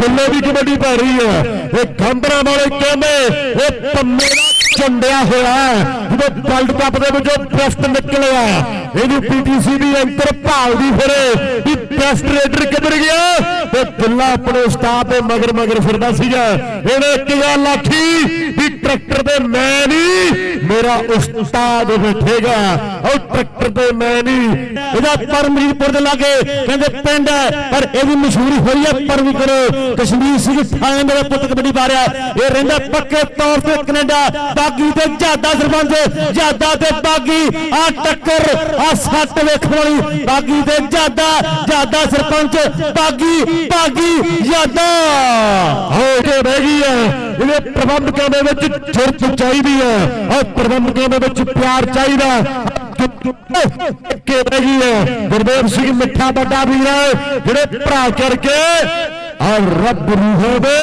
ਥੱਲੇ ਵੀ ਕਬੱਡੀ ਪੈ ਰਹੀ ਹੈ। ਇਹ ਗੰਦਰਾ ਵਾਲੇ ਕਹਿੰਦੇ ਇਹ ਪੰਮੇ ਦਾ ਚੰਡਿਆ ਹੋਇਆ ਜਦੋਂ ਵਰਲਡ ਕੱਪ ਦੇ ਵਿੱਚੋਂ ਬੈਸਟ ਨਿਕਲਿਆ ਇਹਨੂੰ ਪੀਟੀਸੀ ਦੀ ਅੰਤਰ ਭਾਲਦੀ ਫਿਰੇ। ਵੀ ਬੈਸਟ ਰੇਡਰ ਕਿੱਧਰ ਗਿਆ? ਤੇ ਦਿੱਲਾ ਆਪਣੇ ਉਸਤਾਦ ਦੇ ਮਗਰ ਮਗਰ ਫਿਰਦਾ ਸੀਗਾ। ਇਹਨੇ ਇੱਕ ਗੱਲ ਆਖੀ ਵੀ ਟਰੈਕਟਰ ਤੇ ਮੈਂ ਨਹੀਂ, ਮੇਰਾ ਉਸਤਾਦ ਬੈਠੇਗਾ। ਉਹ ਟਰੈਕਟਰ ਤੇ ਮੈਂ ਨਹੀਂ ਇਹਦਾ ਪਰਮਜੀਤਪੁਰ ਦੇ ਲਾਗੇ ਕਹਿੰਦੇ ਪਿੰਡ ਹੈ, ਪਰ ਇਹਦੀ ਮਸ਼ਹੂਰੀ ਹੋਈ ਹੈ ਪਰਮੀ ਕਰੋ, ਕਸ਼ਮੀਰ ਸਿੰਘ ਥਾਣੇ ਮੇਰਾ ਪੁੱਤ ਕਬੱਡੀ ਪਾ ਇਹ ਰਹਿੰਦਾ ਪੱਕੇ ਤੌਰ ਤੇ ਕੈਨੇਡਾ, ਬਾਗੀ ਤੇ ਜਾਦਾ ਸਰਪੰਚ ਜਾਦਾ ਤੇ ਬਾਗੀ ਆ ਟੱਕਰ ਆ ਸੱਟ ਵੇਖਣ ਵਾਲੀ, ਬਾਗੀ ਤੇ ਜਾਦਾ ਜਾਦਾ ਸਰਪੰਚ, ਬਾਗੀ ਬਾਗੀ, ਜਾਦਾ। ਹੋ ਕੇ ਰਹਿ ਗਈ ਹੈ, ਇਹਦੇ ਪ੍ਰਬੰਧਕਾਂ ਦੇ ਵਿੱਚ ਜੁਰਤ ਚਾਹੀਦੀ ਹੈ ਔਰ ਪ੍ਰਬੰਧਕਾਂ ਦੇ ਵਿੱਚ ਪਿਆਰ ਚਾਹੀਦਾ। ਕਿ ਰਹਿ ਗਈ ਹੈ। ਗੁਰਦੇਵ ਸਿੰਘ ਮਿੱਠਾ ਵੱਡਾ ਵੀਰ ਹੈ। ਜਿਹੜੇ ਭਰਾ ਕਰਕੇ ਔਰ ਰੱਬ ਰੂਹਾਂ ਦੇ